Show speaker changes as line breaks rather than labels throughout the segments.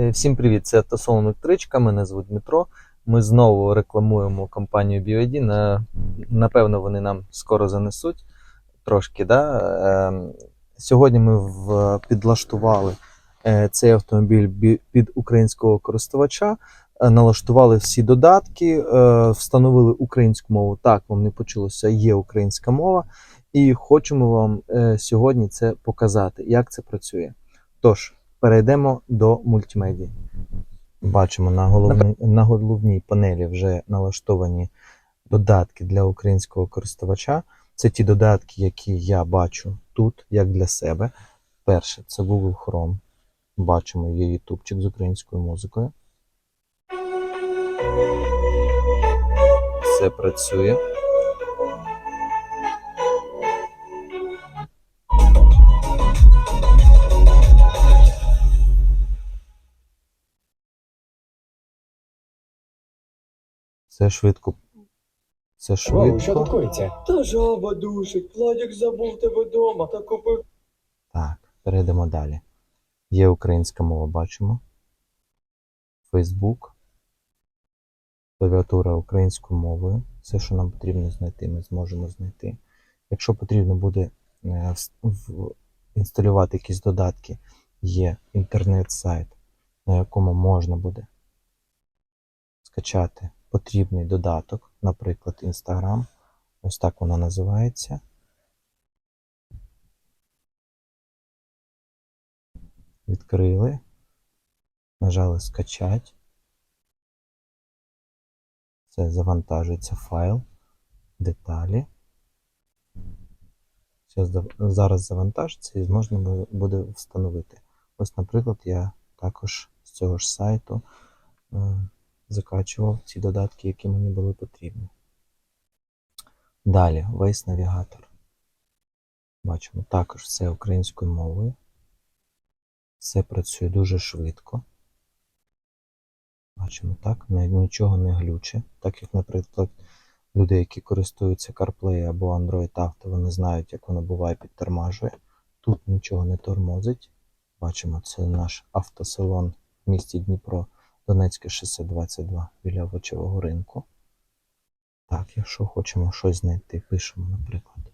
Е, Всім привіт! Це Автосалон Електричка. Мене звуть Дмитро. Ми знову рекламуємо компанію. На, напевно, вони нам скоро занесуть трошки. Да? Ем, Сьогодні ми підлаштували е, цей автомобіль під українського користувача, е, налаштували всі додатки, встановили українську мову. Так, вам не почулося, є українська мова. І хочемо вам сьогодні це показати, як це працює. Тож, перейдемо до мультимедії. Бачимо на головній, на головній панелі вже налаштовані додатки для українського користувача. Це ті додатки, які я бачу тут, як для себе. Перше, це Google Chrome. Бачимо, є ютубчик з українською музикою. Все працює. Все швидко. Все
Вау, що
швидко.
тут?
Та жаба душить, Владик забув тебе вдома та купив.
Так, перейдемо далі. Є українська мова, бачимо. Facebook. Клавіатура українською мовою. Все, що нам потрібно знайти, ми зможемо знайти. Якщо потрібно буде е, інсталювати якісь додатки, є інтернет-сайт, на якому можна буде скачати потрібний додаток, наприклад, Instagram. Ось так вона називається. Відкрили. Нажали скачать. Це завантажується файл, деталі. Зараз завантажиться і можна буде встановити. Ось, наприклад, я також з цього ж сайту е, закачував ці додатки, які мені були потрібні. Далі, весь навігатор. Бачимо також все українською мовою. Все працює дуже швидко. Бачимо так, нічого не глюче. Так як, наприклад, люди, які користуються CarPlay або Android Auto, вони знають, як воно буває підтормажує. Тут нічого не тормозить. Бачимо, це наш автосалон в місті Дніпро, Донецьке шосе 22 біля овочевого ринку. Так, якщо хочемо щось знайти, пишемо, наприклад.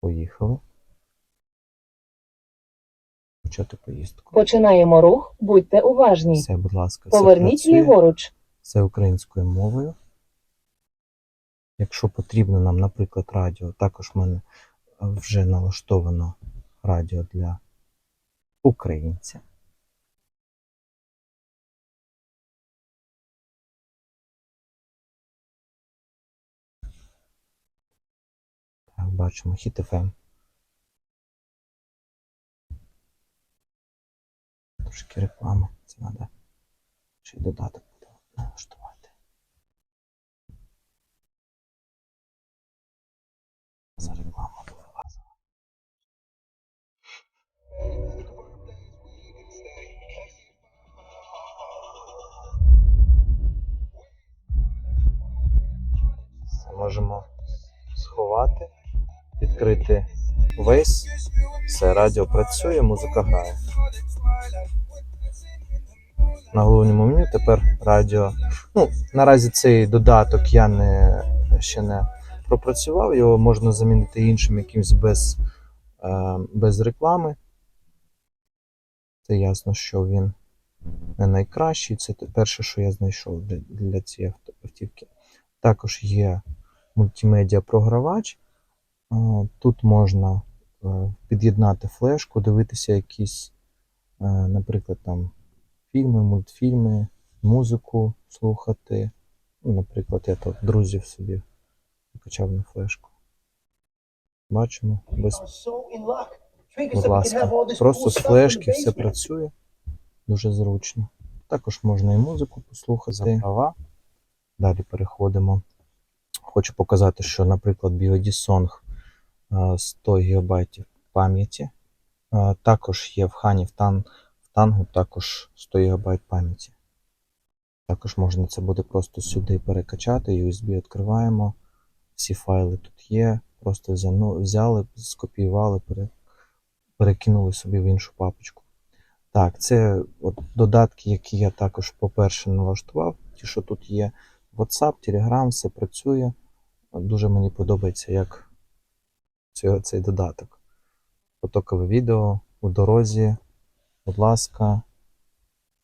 Поїхали. Почати поїздку.
Починаємо рух, будьте уважні.
Все, будь ласка, все
Поверніть
працює.
ліворуч.
Все українською мовою. Якщо потрібно нам, наприклад, радіо, також в мене вже налаштовано радіо для українця. Так, бачимо Hit FM. Трошки реклами. Це треба ще й додаток буде налаштувати. Можемо сховати, відкрити весь. Все, радіо працює, музика грає. На головному меню тепер радіо. Ну, наразі цей додаток я не, ще не пропрацював, його можна замінити іншим якимсь без, е, без реклами. Це ясно, що він не найкращий. Це перше, що я знайшов для, для цієї автівки. Також є мультимедіа програвач. Е, Тут можна е, під'єднати флешку, дивитися якісь, е, наприклад, там фільми, мультфільми, музику слухати. Ну, наприклад, я тут друзів собі качав на флешку. Бачимо, без Будь ласка, просто з флешки все працює дуже зручно. Також можна і музику послухати права. Далі переходимо. Хочу показати, що, наприклад, BYD Song е, 100 ГБ пам'яті. Е, Також є в Хані в, в Тангу також 100 ГБ пам'яті. Також можна це буде просто сюди перекачати, USB відкриваємо. Всі файли тут є. Просто взяли, скопіювали, перекинули собі в іншу папочку. Так, це от додатки, які я також, по-перше, налаштував. Ті, що тут є WhatsApp, Telegram, все працює. Дуже мені подобається, як цей, додаток. Потокове відео у дорозі, будь ласка,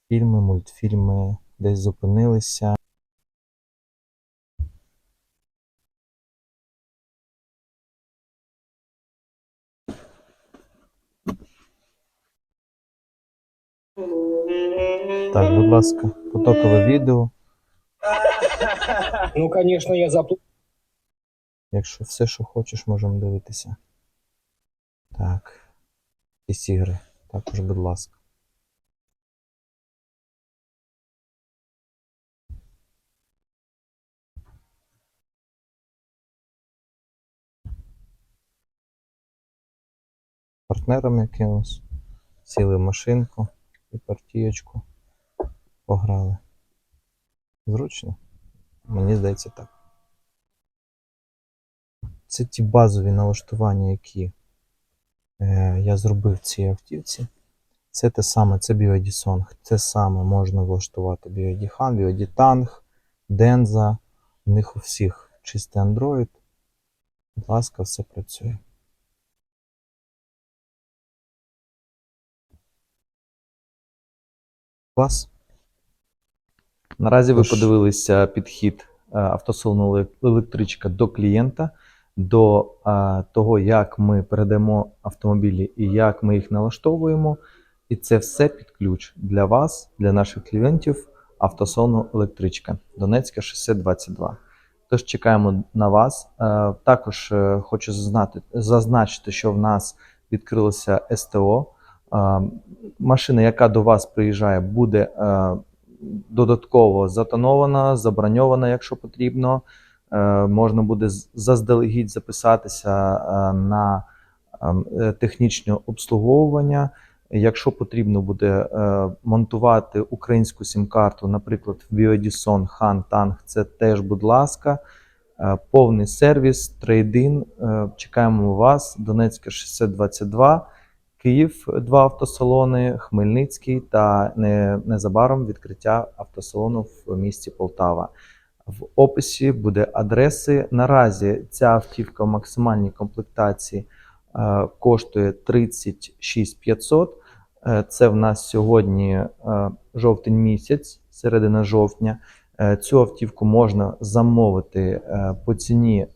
фільми, мультфільми десь зупинилися. Так, будь ласка, потокове відео.
Ну, конечно, я заплатив.
Якщо все, що хочеш, можемо дивитися. Так. Якісь ігри. Також, будь ласка. Партнером якимось. Сіли в машинку і партієчку пограли. Зручно? Мені здається так. Це ті базові налаштування, які е, я зробив в цій автівці. Це те саме, це Song. Це саме можна влаштувати BioD Han, BioD Tang, Denza. В них у всіх чистий Android. Будь ласка, все працює. Клас. Наразі ви подивилися підхід е, автосалону електричка до клієнта, до е, того, як ми передаємо автомобілі і як ми їх налаштовуємо. І це все під ключ для вас, для наших клієнтів автосалону електричка Донецька шосе 22. Тож чекаємо на вас. Е, Також е, хочу зазнати, зазначити, що в нас відкрилося СТО. Е, Машина, яка до вас приїжджає, буде е, додатково затонована, заброньована, якщо потрібно. Е, Можна буде заздалегідь записатися е, на е, технічне обслуговування. Якщо потрібно буде монтувати українську сім-карту, наприклад, в Biodison, Han, Tang, це теж, будь ласка. Повний сервіс, трейдин. Чекаємо вас. Донецька 622. Київ два автосалони, Хмельницький та незабаром відкриття автосалону в місті Полтава. В описі буде адреси. Наразі ця автівка в максимальній комплектації е, коштує 36 500. Е, Це в нас сьогодні е, жовтень місяць, середина жовтня. Цю автівку можна замовити по ціні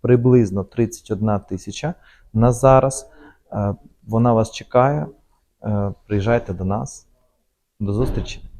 приблизно 31 тисяча на зараз. Вона вас чекає. Приїжджайте до нас. До зустрічі!